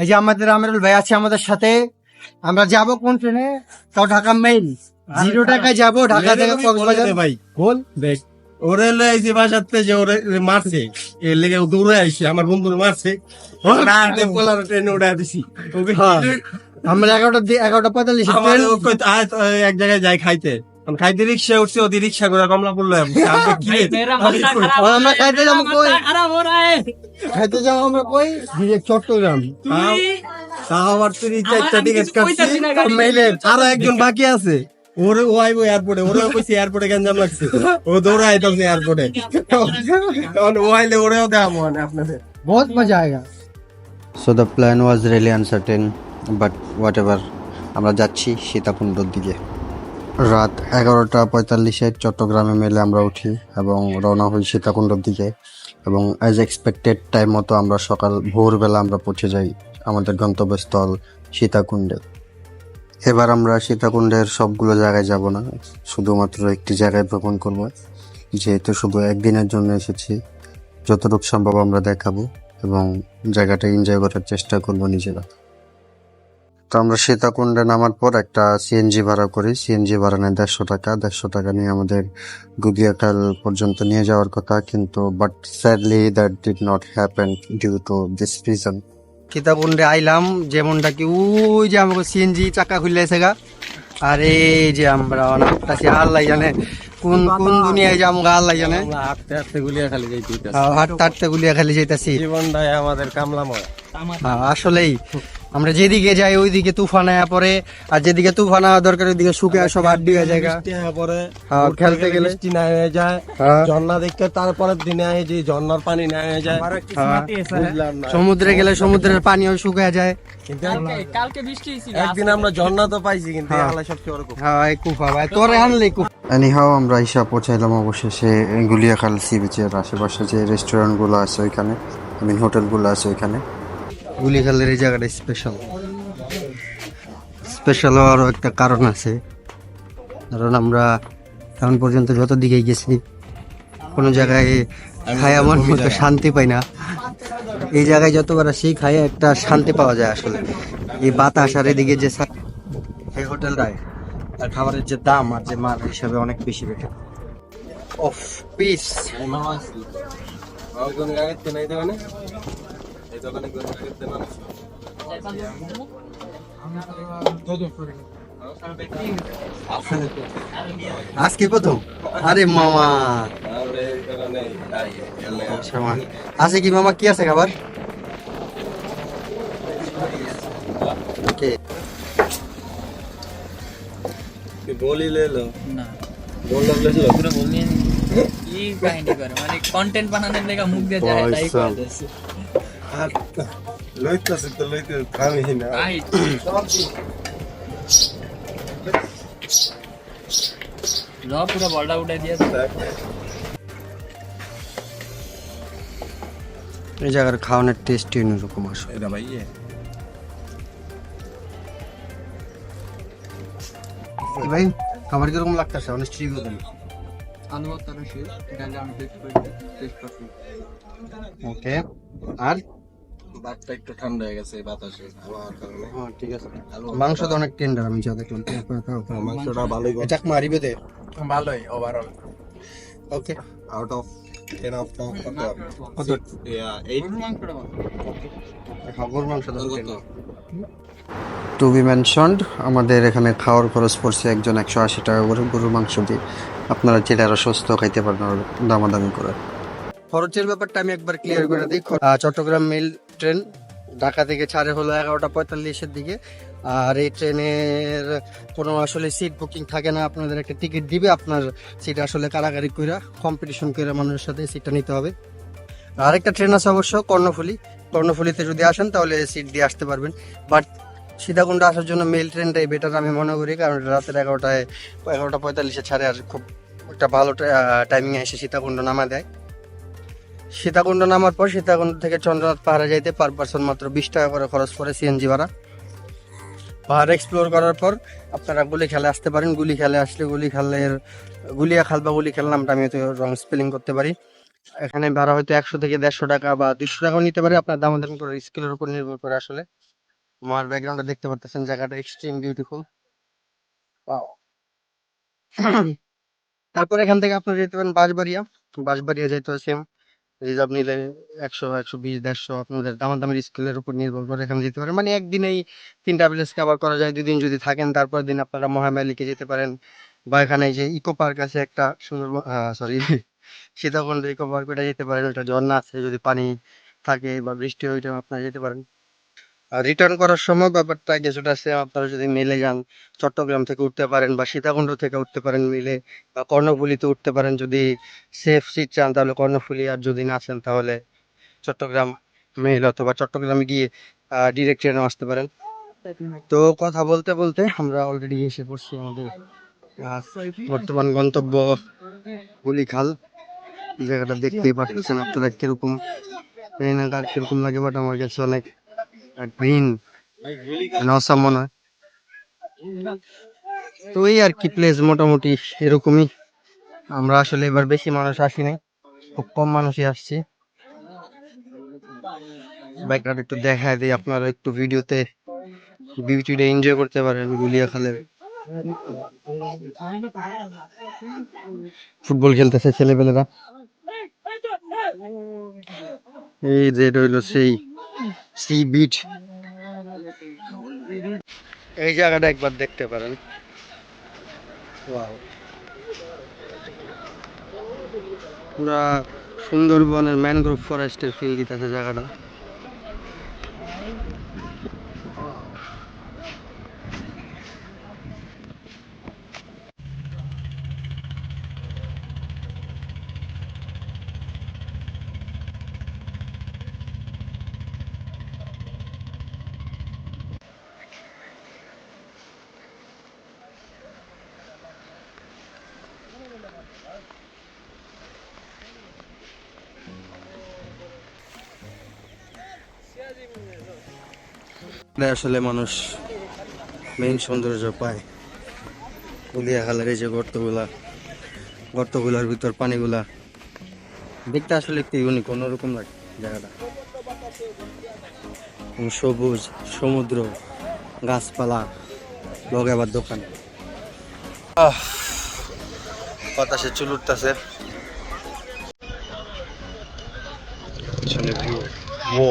এই যে আমাদের আমিরুল ভাই আছে আমাদের সাথে আমরা যাব কোন ট্রেনে? তাও ঢাকা মেইল জিরো টাকায় যাব ঢাকা থেকে কক্সবাজার। ভাই। গোল ওরে লাইছে বাসাতে যে ওরে মারছে এর লেগে ও দৌড়ে আইছে আমার বন্ধুরে মারছে। পোলার ট্রেনে উড়াই দিছি। হ্যাঁ। আমরা এগারোটা এগারোটা পঁয়তাল্লিশ এক জায়গায় যাই খাইতে। খাইতে রিক্সা উঠছে ওদি রিক্সা করে কমলা পড়ল রে? আমরা খাইতে যাব কই? খাইতে যাব আমরা কই? ডিরেক্ট চট্টগ্রাম। তাও আবার তুই চারটা টিকিট কাটছি। আরও একজন বাকি আছে। ওরে ও আইবো এয়ারপোর্টে ওরে কইছি এয়ারপোর্টে গঞ্জাম লাগছে। ও দৌড়ে আইতাছে এয়ারপোর্টে তখন ও আইলে ওরেও দেখাবো মানে আপনাদের। বহুত মজা আয়েগা। So the plan was really uncertain but whatever ever আমরা যাচ্ছি সীতাকুণ্ডর দিকে। রাত এগারোটা পঁয়তাল্লিশে চট্টগ্রামে মেলে আমরা উঠি এবং রওনা হই সীতাকুণ্ডর দিকে। এবং অ্যাজ এক্সপেক্টেড টাইম মতো আমরা সকাল, ভোরবেলা আমরা পৌঁছে যাই আমাদের গন্তব্যস্থল সীতাকুণ্ডে। এবার আমরা সীতাকুণ্ডের সবগুলো জায়গায় যাব না, শুধুমাত্র একটি জায়গায় ভ্রমণ করব। যেহেতু শুধু একদিনের জন্য এসেছি, যতটুকু সম্ভব আমরা দেখাবো এবং জায়গাটা এনজয় করার চেষ্টা করব নিজেরা। তো আমরা সীতাকুণ্ডে নামার পর একটা সিএনজি ভাড়া করি। সিএনজি ভাড়া নেয় দেড়শো টাকা। দেড়শো টাকা নিয়ে আমাদের গুদিয়াকাল পর্যন্ত নিয়ে যাওয়ার কথা কিন্তু but sadly that did not happen due to this reason সীতাকুণ্ডে আইলাম যেমনটা কি ওই যে আমাকে সিএনজি চাকা খুললে গা। আর এই যে আমরা অনাথ আল্লাহ জানে কোন কোন দুনিয়ায় যে আমাকে আল্লাহ জানে। হাঁটতে হাঁটতে গুলিয়া খালি যাইতে হাঁটতে হাঁটতে গুলিয়া খালি যাইতাছি। জীবনটাই আমাদের কামলাময়। আসলেই আমরা যেদিকে যাই ওইদিকে তুফান আয়া পরে আর যেদিকে তুফান আওয়া দরকার ওইদিকে শুকে সব আড্ডি হয়ে যায় বৃষ্টি পরে হ্যাঁ, খেলতে গেলে। বৃষ্টি না হয়ে যায় হ্যাঁ। ঝর্ণা দেখতে তারপরের দিনে আয় যে ঝর্ণার পানি না হয়ে যায় হ্যাঁ। সমুদ্রে গেলে সমুদ্রের পানিও শুকিয়ে যায় কালকে বৃষ্টি একদিন আমরা ঝর্ণা তো পাইছি কিন্তু। আল্লাহ সবচেয়ে বড় কথা। হ্যাঁ এই কুফা ভাই তোরে আনলে কুফা এনিহাও আমরা ইসা পৌঁছাইলাম অবশেষে গুলিয়াখাল সি বিচের আশেপাশে যে রেস্টুরেন্টগুলো আছে ওইখানে আই মিন হোটেলগুলো আছে ওইখানে গুলিখালের এই জায়গাটা স্পেশাল স্পেশাল হওয়ারও একটা কারণ আছে। কারণ আমরা এখন পর্যন্ত যত দিকে গেছি কোনো জায়গায় খায় আমার মতো শান্তি পাই না। এই জায়গায় যতবার আসি খাই একটা শান্তি পাওয়া যায় আসলে। এই বাতাস আর এদিকে যে সা- এই হোটেলটায় আর খাবারের যে দাম আর যে মাল হিসাবে অনেক বেশি বেশি। অফ পিস আজকে প্রথম আরে মামা। আচ্ছা। আছে কি মামা? কি আছে খাবার? বলি না। বললাম পুরো বলনি কি কাহিনী করে? মানে কন্টেন্ট বানানোর লেগে মুখ দিয়ে যায় তাই করতেছে আর লইতাছে তো লইতে থামি না। ল পুরো বলটা উঠে দিয়ে এই জায়গার খাওয়ানোর টেস্ট অন্যরকম আসলে। এটা ভাই ভাই খাবার কীরকম লাগতেছে? অনেক ঠিক বলেন আলু তার শেষ গালে আমি টেস্ট করে টেস্ট করছি। ওকে আর? ভাতটা একটু ঠান্ডা হয়ে গেছে বাতাসে। আবহাওয়ার কারণে। হ্যাঁ ঠিক আছে। মাংস অনেক টেন্ডার আমি যা দেখলাম মাংসটা ভালোই এটা মারিবে দে। ভালোই overall okay out of 10 of কত? কত? ইয়া 8 মাংসটা ভালো। খাবার মাংস। কত টু বি মেনশনড আমাদের এখানে খাওয়ার খরচ পড়ছে একজন একশো আশি টাকা করে গরুর মাংস দিয়ে। আপনারা যেটা আরও সুস্থ খাইতে পারেন দামাদামি করে। খরচের ব্যাপারটা আমি একবার ক্লিয়ার করে দিই। চট্টগ্রাম মেল ট্রেন ঢাকা থেকে ছাড়ে হলো এগারোটা পঁয়তাল্লিশের দিকে। আর এই ট্রেনের কোনো আসলে সিট বুকিং থাকে না, আপনাদের একটা টিকিট দিবে, আপনার সিট আসলে কারাগারি কইরা কম্পিটিশন করে মানুষের সাথে সিটটা নিতে হবে। আরেকটা ট্রেন আছে অবশ্য কর্ণফুলি। কর্ণফুলিতে যদি আসেন তাহলে সিট দিয়ে আসতে পারবেন। বাট সীতাকুণ্ড আসার জন্য মেল ট্রেনটাই বেটার আমি মনে করি, কারণ রাতের এগারোটায়, এগারোটা পঁয়তাল্লিশে ছাড়ে আর খুব একটা ভালো টাইমিংয়ে এসে সীতাকুণ্ড নামা দেয়। সীতাকুণ্ড নামার পর সীতাকুণ্ড থেকে চন্দ্রনাথ পাহাড়ে যাইতে পার পার্সন মাত্র বিশ টাকা করে খরচ পড়ে সিএনজি ভাড়া। পাহাড় এক্সপ্লোর করার পর আপনারা গুলি খেলে আসতে পারেন। গুলি খেলে আসলে গুলি খেলের গুলিয়া খাল বা গুলি খেল নামটা আমি তো রং স্পেলিং করতে পারি। এখানে ভাড়া হয়তো একশো থেকে দেড়শো টাকা বা দুশো টাকাও নিতে পারে। আপনার দাম দাম করে স্কিলের উপর নির্ভর করে আসলে। আমার ব্যাকগ্রাউন্ডে দেখতে পারতেছেন জায়গাটা এক্সট্রিম বিউটিফুল তারপর এখান থেকে আপনারা যেতে পারেন বাঁশবাড়িয়া। বাঁশবাড়িয়া যেতে সেম রিজার্ভ নিলে একশো একশো বিশ, দেড়শো আপনাদের দামাদামের স্কেলের উপর নির্ভর করে এখানে যেতে পারেন মানে একদিনেই তিনটা প্লেস কভার করা যায়, দুদিন যদি থাকেন তারপর দিন আপনারা মহামালিকে যেতে পারেন। বা এখানে যে ইকো পার্ক আছে একটা সুন্দর সরি সীতাকুণ্ড ইকো পার্ক ওটা যেতে পারেন, ওটা ঝর্ণা আছে, যদি পানি থাকে বা বৃষ্টি হয় ওইটা আপনারা যেতে পারেন। রিটার্ন করার সময় ব্যাপারটা কিছুটা আছে, আপনারা যদি মেলে যান, চট্টগ্রাম থেকে উঠতে পারেন বা সীতাকুণ্ড থেকে উঠতে পারেন মিলে বা কর্ণফুলিতে উঠতে পারেন যদি সেফ সিট চান, তাহলে কর্ণফুলি, আর যদি না চান, তাহলে চট্টগ্রাম মেল অথবা চট্টগ্রামে গিয়ে ডিরেক্ট ট্রেনে আসতে পারেন। তো কথা বলতে বলতে আমরা অলরেডি এসে পড়ছি আমাদের বর্তমান গন্তব্য গুলিখাল। জায়গাটা দেখতেই পাচ্ছেন আপনারা কীরকম ট্রেনের কীরকম লাগে বাট আমার কাছে অনেক গ্রিন নসা মনে হয়। তো এই আর কি প্লেস মোটামুটি এরকমই। আমরা আসলে এবার বেশি মানুষ আসি নাই। খুব কম মানুষই আসছে। ব্যাকগ্রাউন্ড একটু দেখায় দিই, আপনারা একটু ভিডিওতে বিউটিটা এনজয় করতে পারেন গুলিয়া খালের ফুটবল খেলতেছে ছেলেপেলেরা। এই যে হইল সেই সি বিচ এই জায়গাটা একবার দেখতে পারেন. পুরা সুন্দরবনের ম্যানগ্রোভ ফরেস্টের ফিল দিতেছে জায়গাটা। আসলে মানুষ মেইন সৌন্দর্য পায়। গুলিয়া খালের এই যে গর্তগুলা গর্তগুলার ভিতর পানিগুলা দেখতে আসলে একটু ইউনিক অন্যরকম লাগে জায়গাটা। সবুজ সমুদ্র গাছপালা লগে আবার দোকান। আহ, বাতাসে চুল উঠতেছে। পিছনে ভিউ ও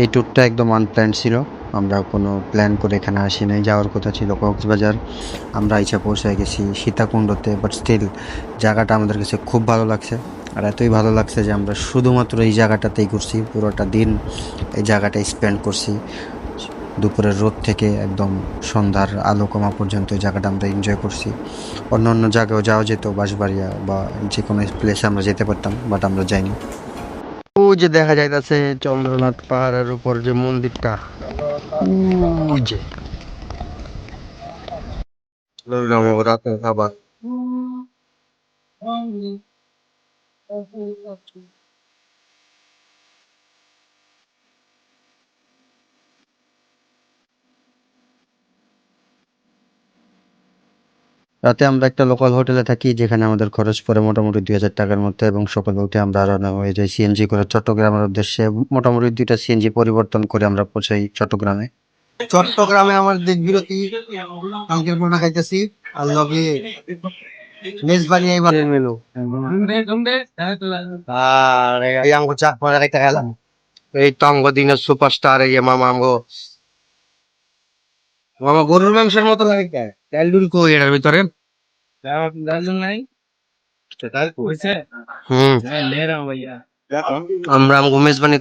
এই ট্যুরটা একদম আনপ্ল্যান ছিল। আমরা কোনো প্ল্যান করে এখানে আসি নাই। যাওয়ার কথা ছিল কক্সবাজার। আমরা ইচ্ছা পৌঁছে গেছি সীতাকুণ্ডতে বাট স্টিল জায়গাটা আমাদের কাছে খুব ভালো লাগছে। আর এতই ভালো লাগছে যে আমরা শুধুমাত্র এই জায়গাটাতেই ঘুরছি। পুরোটা দিন এই জায়গাটায় স্পেন্ড করছি। দুপুরের রোদ থেকে একদম সন্ধ্যার আলো কমা পর্যন্ত এই জায়গাটা আমরা এনজয় করছি। অন্য অন্য জায়গাও যাওয়া যেত, বাঁশবাড়িয়া বা যে কোনো প্লেসে আমরা যেতে পারতাম বাট আমরা যাইনি। ও যে দেখা যাইতাছে চন্দ্রনাথ পাহাড়ের উপর যে মন্দিরটা। ওই যে। রাতের খাবার রাতে আমরা একটা লোকাল হোটেলে থাকি যেখানে আমাদের খরচ পড়ে মোটামুটি দুই হাজার টাকার মধ্যে এবং সকালে উঠে আমরা রওনা হয়ে যাই সিএনজি করে চট্টগ্রামের উদ্দেশ্যে। মোটামুটি দুইটা সিএনজি পরিবর্তন করে আমরা পৌঁছাই চট্টগ্রামে। চট্টগ্রামে আমার দিক বিরতি। কালকের পোনা খাইতেছি। আর লগে মেজবানি এইবার মেনু। আর এই আমগো চাক পরে খাইতে গেলাম। এই তো আমগো দিনের সুপারস্টার এই মামা আমগো। মামা গরুর মাংসের মতো লাগে কই এটার ভিতরে? হুম। আমরা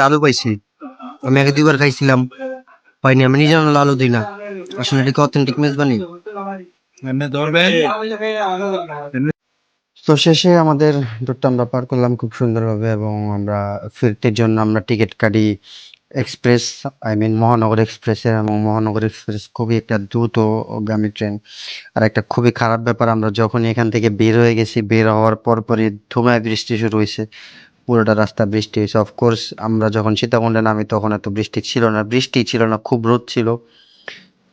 আলু পাইছি। আমি আগে দুইবার খাইছিলাম। পাইনি আমি নিজে আলু দিই না। আসলে এটা অথেন্টিক মেজবানি? তো শেষে আমাদের ট্যুরটা আমরা পার করলাম খুব সুন্দরভাবে এবং আমরা ফিরতে জন্য আমরা টিকিট কাটি এক্সপ্রেস আই মিন মহানগর এক্সপ্রেসের এবং মহানগর এক্সপ্রেস খুবই একটা দ্রুতগামী ট্রেন। আর একটা খুবই খারাপ ব্যাপার, আমরা যখন এখান থেকে বের হয়ে গেছি, বের হওয়ার পরপরই ধুমায় বৃষ্টি শুরু হয়েছে। পুরোটা রাস্তা বৃষ্টি হয়েছে। অফকোর্স আমরা যখন সীতাকুণ্ডে নামি তখন এত বৃষ্টি ছিল না। বৃষ্টি ছিল না, খুব রোদ ছিল।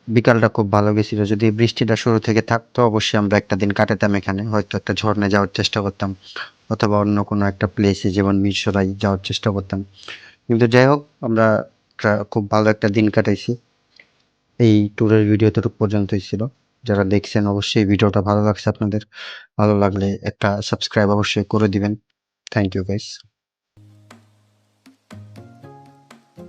বিকালটা খুব ভালো গেছিল। যদি বৃষ্টিটা শুরু থেকে থাকতো, অবশ্যই আমরা একটা দিন কাটাতাম এখানে। হয়তো একটা ঝর্ণায় যাওয়ার চেষ্টা করতাম, অথবা অন্য কোনো একটা প্লেসে যেমন মিরসরাই যাওয়ার চেষ্টা করতাম। কিন্তু যাই হোক, আমরা খুব ভালো একটা দিন কাটাইছি। এই ট্যুরের ভিডিও তো পর্যন্তই ছিল। যারা দেখছেন, অবশ্যই ভিডিওটা ভালো লাগছে আপনাদের। ভালো লাগলে একটা সাবস্ক্রাইব অবশ্যই করে দিবেন। Thank you guys